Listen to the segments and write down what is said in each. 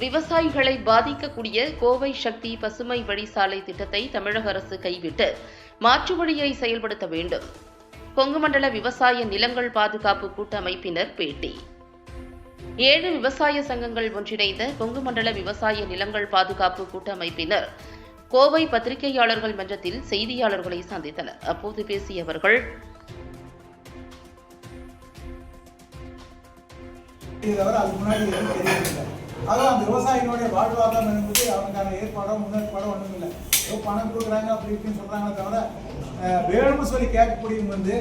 விவசாயிகளை பாதிக்கக்கூடிய கோவை சக்தி பசுமை வழிசாலை திட்டத்தை தமிழக அரசு கைவிட்டு மாற்று வழியை செயல்படுத்த வேண்டும். கொங்குமண்டல விவசாய நிலங்கள் பாதுகாப்பு கூட்டமைப்பினர் பேட்டி. ஏழு விவசாய சங்கங்கள் ஒன்றிணைந்த கொங்கு மண்டல விவசாய நிலங்கள் பாதுகாப்பு கூட்டமைப்பினர் கோவை பத்திரிகையாளர்கள் மன்றத்தில் செய்தியாளர்களை சந்தித்தனர். அப்போது பேசிய அவர்கள் தவிர அது முன்னாடி எதுவும் தெரியவில்லை அதுவும் அந்த விவசாயிகளுடைய வாழ்வாதாரம் என்பது அவனுக்கான ஏற்பாடோ முன்னேற்பாடோ ஒன்றும் இல்லை ஏதோ பணம் கொடுக்குறாங்க அப்படி இப்படின்னு சொல்கிறாங்களே தவிர வேணும்னு சொல்லி கேட்கக்கூடிய வந்து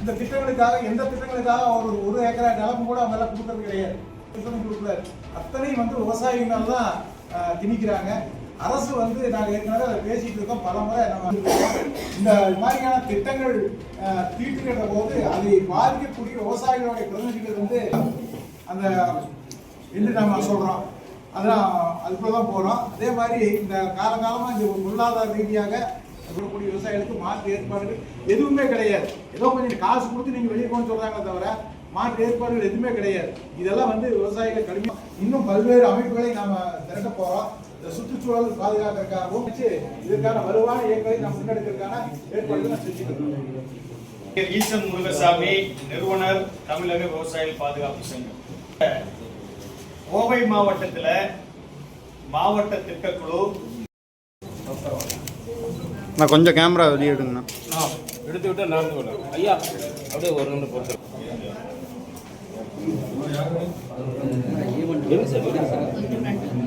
இந்த திட்டங்களுக்காக எந்த திட்டங்களுக்காக அவர் ஒரு ஒரு ஏக்கரா நிலமும் கூட அவங்க எல்லாம் கொடுக்கறது கிடையாது. திட்டம் கொடுக்கல. அத்தனையும் வந்து விவசாயிகள் தான் திணிக்கிறாங்க. அரசு வந்து நாங்கள் ஏற்கனவே அதை பேசிட்டு இருக்கோம். பல முறை நம்ம இந்த மாதிரியான திட்டங்கள் அஹ், தீட்டுகின்ற போது அதை பாதிக்கக்கூடிய விவசாயிகளுடைய பிரதிநிதிகள் வந்து அந்த என்று நம்ம சொல்கிறோம் அதெல்லாம் அதுக்குள்ளே தான் போகிறோம் அதே மாதிரி இந்த காலகாலமா இந்த பொருளாதார ரீதியாக இருக்கக்கூடிய விவசாயிகளுக்கு மாற்று ஏற்பாடுகள் எதுவுமே கிடையாது. ஏதோ கொஞ்சம் காசு கொடுத்து நீங்கள் வெளியே போகணும்னு சொல்கிறாங்க தவிர மாற்று ஏற்பாடுகள் எதுவுமே கிடையாது. இதெல்லாம் வந்து விவசாயிகள் கடுமையாக இன்னும் பல்வேறு அமைப்புகளை நாம் திரட்ட போகிறோம் இந்த சுற்றுச்சூழல் பாதுகாக்கிறதுக்காகவும் இதற்கான வலுவான இயக்கங்களை நாம் முன்னெடுக்கிறதுக்கான ஏற்பாடுகளை நான் செஞ்சுட்டு ஈசன் முருகசாமி நிறுவனர் தமிழக விவசாயிகள் பாதுகாப்பு சங்கம். கோவை மாவட்டத்தில் மாவட்ட திட்டக்குழு நான் கொஞ்சம் கேமரா வெளியே எடுங்கண்ணா. எடுத்து விட்டு நடந்து விடலாம் ஐயா அப்படியே ஒரு நிமிடம் பொறுத்து எங்க சார்?